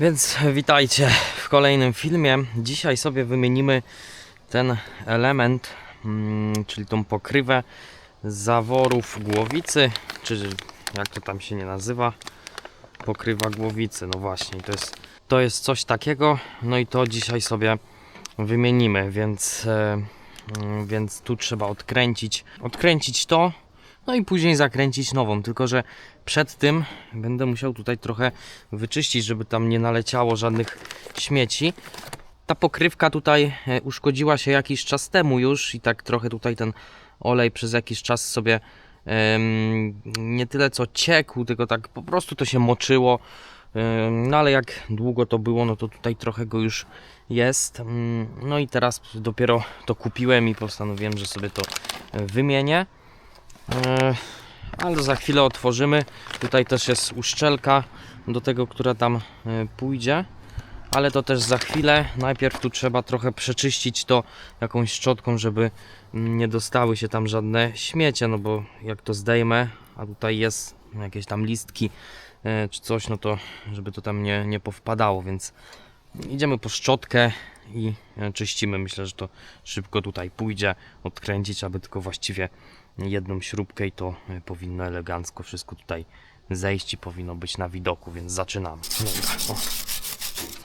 Więc witajcie w kolejnym filmie. Dzisiaj sobie wymienimy ten element, mm, czyli tą pokrywę zaworów głowicy, czy jak to tam się nie nazywa, pokrywa głowicy. No właśnie, to jest, to jest coś takiego. No i to dzisiaj sobie wymienimy, więc, e, mm, więc tu trzeba odkręcić, odkręcić to, no i później zakręcić nową. Tylko, że przed tym będę musiał tutaj trochę wyczyścić, żeby tam nie naleciało żadnych śmieci. Ta pokrywka tutaj e, uszkodziła się jakiś czas temu już i tak trochę tutaj ten olej przez jakiś czas sobie em, nie tyle co ciekł, tylko tak po prostu to się moczyło. No ale jak długo to było, no to tutaj trochę go już jest. Mm, No i teraz dopiero to kupiłem i postanowiłem, że sobie to e, wymienię. E, ale za chwilę otworzymy. Tutaj też jest uszczelka do tego, która tam e, pójdzie. Ale to też za chwilę. Najpierw tu trzeba trochę przeczyścić to jakąś szczotką, żeby nie dostały się tam żadne śmiecie, no bo jak to zdejmę, a tutaj jest jakieś tam listki e, czy coś, no to żeby to tam nie, nie powpadało, więc idziemy po szczotkę i czyścimy. Myślę, że to szybko tutaj pójdzie odkręcić, aby tylko właściwie jedną śrubkę i to e, powinno elegancko wszystko tutaj zejść i powinno być na widoku, więc zaczynamy. Dobra, o.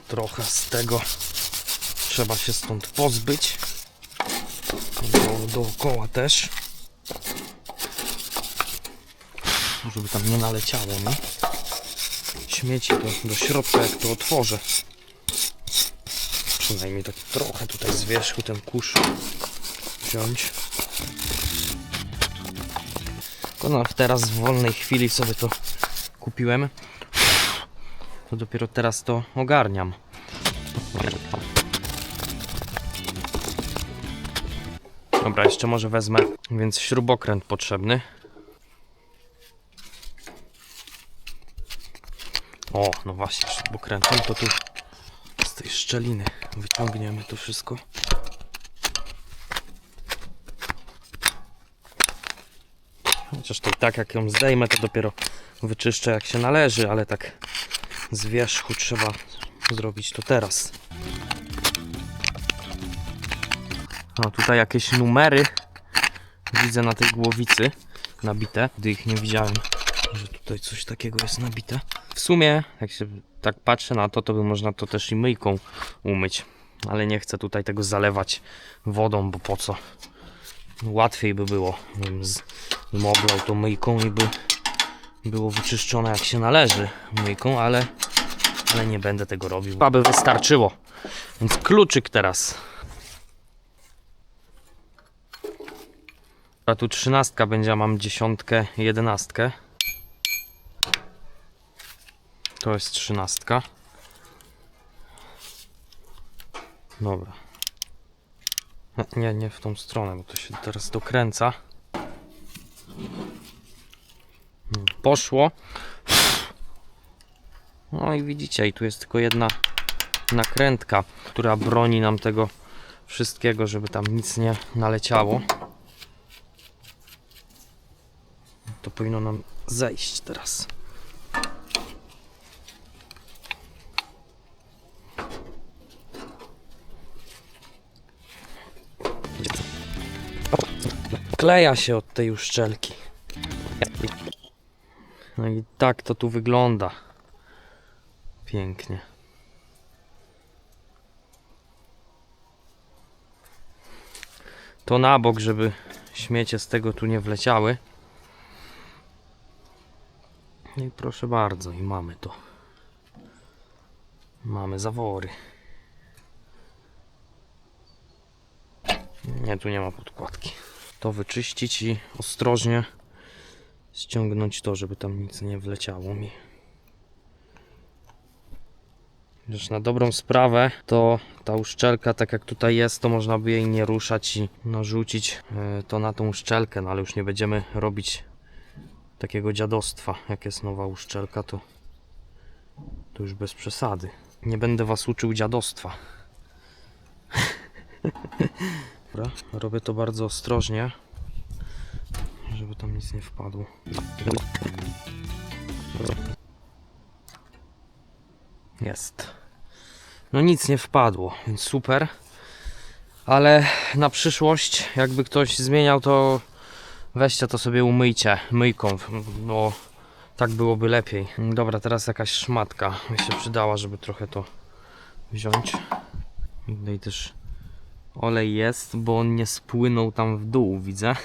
Trochę z tego trzeba się stąd pozbyć. Do, dookoła też. Żeby tam nie naleciało mi śmieci do, do środka, jak to otworzę. Przynajmniej tak trochę tutaj z wierzchu ten kurz wziąć. Tylko no, teraz w wolnej chwili sobie to kupiłem. To dopiero teraz to ogarniam. Dobra, jeszcze może wezmę, więc śrubokręt potrzebny. O, no właśnie, śrubokrętem to tu z tej szczeliny wyciągniemy to wszystko. Chociaż to i tak jak ją zdejmę, to dopiero wyczyszczę jak się należy, ale tak z wierzchu trzeba zrobić to teraz. O, tutaj jakieś numery widzę na tej głowicy nabite, gdy ich nie widziałem, że tutaj coś takiego jest nabite. W sumie, jak się tak patrzę na to, to by można to też i myjką umyć, ale nie chcę tutaj tego zalewać wodą, bo po co? Łatwiej by było, bym z- to myjką i by było wyczyszczone jak się należy myjką, ale, ale nie będę tego robił, aby wystarczyło. Więc kluczyk teraz. A tu trzynastka będzie, a mam dziesiątkę, jedenastkę. To jest trzynastka. Dobra. No, Nie, nie w tą stronę, bo to się teraz dokręca. Hmm, Poszło. No i widzicie, i tu jest tylko jedna nakrętka, która broni nam tego wszystkiego, żeby tam nic nie naleciało. To powinno nam zejść teraz. Kleja się od tej uszczelki. No i tak to tu wygląda. Pięknie. To na bok, żeby śmiecie z tego tu nie wleciały. No i proszę bardzo, i mamy to. Mamy zawory. Nie, tu nie ma podkładki. To wyczyścić i ostrożnie ściągnąć to, żeby tam nic nie wleciało mi. Już na dobrą sprawę, to ta uszczelka, tak jak tutaj jest, to można by jej nie ruszać i narzucić e, to na tą uszczelkę, no ale już nie będziemy robić takiego dziadostwa. Jak jest nowa uszczelka, to, to już bez przesady. Nie będę was uczył dziadostwa. Dobra, robię to bardzo ostrożnie, żeby tam nic nie wpadło. Jest. No nic nie wpadło, więc super. Ale na przyszłość, jakby ktoś zmieniał, to weźcie to sobie umyjcie myjką. No, tak byłoby lepiej. Dobra, teraz jakaś szmatka mi się przydała, żeby trochę to wziąć. I też olej jest, bo on nie spłynął tam w dół, widzę.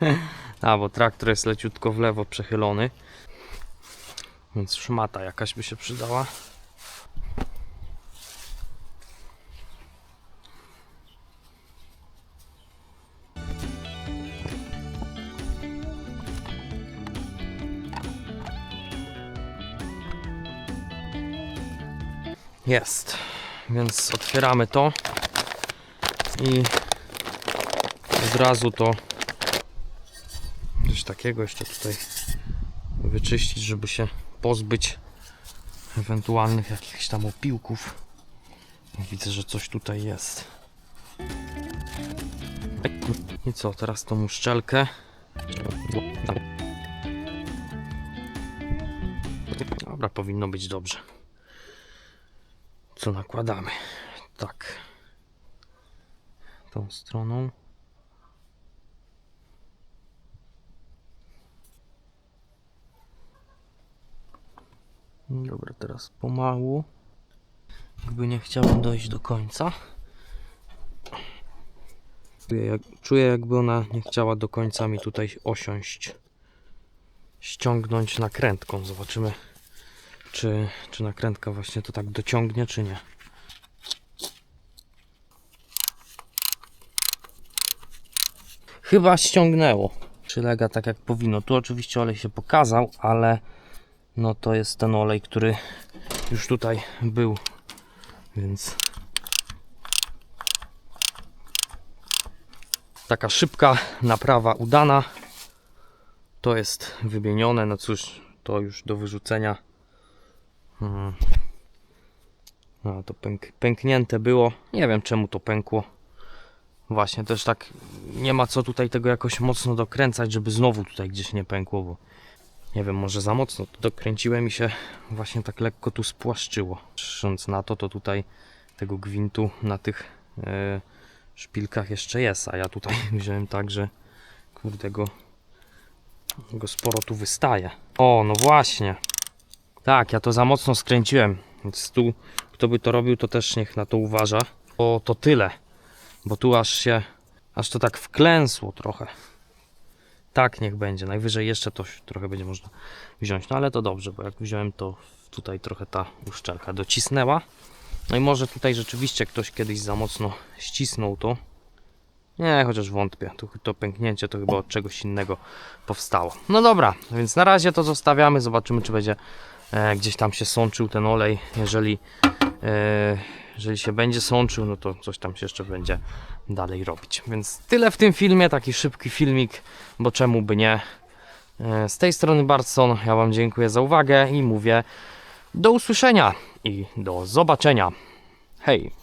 A, bo traktor jest leciutko w lewo przechylony. Więc szmata jakaś by się przydała. Jest. Więc otwieramy to i od razu to coś takiego jeszcze tutaj wyczyścić, żeby się pozbyć ewentualnych jakichś tam opiłków. Widzę, że coś tutaj jest. I co, teraz tą uszczelkę. Dobra, powinno być dobrze. Co nakładamy? Tak. Tą stroną. Dobra, teraz pomału. Jakby nie chciałem dojść do końca. Czuję, jak, czuję jakby ona nie chciała do końca mi tutaj osiąść. Ściągnąć nakrętką. Zobaczymy, czy, czy nakrętka właśnie to tak dociągnie, czy nie. Chyba ściągnęło. Przylega tak jak powinno. Tu oczywiście olej się pokazał, ale no to jest ten olej, który już tutaj był, więc taka szybka naprawa udana. To jest wymienione, no cóż, to już do wyrzucenia. Hmm. No, to pęk, pęknięte było. Nie wiem czemu to pękło. Właśnie też tak nie ma co tutaj tego jakoś mocno dokręcać, żeby znowu tutaj gdzieś nie pękło, bo nie wiem, może za mocno to dokręciłem i się właśnie tak lekko tu spłaszczyło. Patrząc na to, to tutaj tego gwintu na tych e, szpilkach jeszcze jest, a ja tutaj wziąłem tak, że kurde go, go sporo tu wystaje. O, no właśnie. Tak, ja to za mocno skręciłem, więc tu kto by to robił, to też niech na to uważa. O, to tyle, bo tu aż się, aż to tak wklęsło trochę. Tak, niech będzie. Najwyżej jeszcze to trochę będzie można wziąć. No ale to dobrze, bo jak wziąłem, to tutaj trochę ta uszczelka docisnęła. No i może tutaj rzeczywiście ktoś kiedyś za mocno ścisnął to. Nie, chociaż wątpię. To, to pęknięcie to chyba od czegoś innego powstało. No dobra, więc na razie to zostawiamy. Zobaczymy, czy będzie gdzieś tam się sączył ten olej. Jeżeli, e, jeżeli się będzie sączył, no to coś tam się jeszcze będzie dalej robić. Więc tyle w tym filmie, taki szybki filmik, bo czemu by nie. E, Z tej strony Bartson, ja Wam dziękuję za uwagę i mówię do usłyszenia i do zobaczenia. Hej!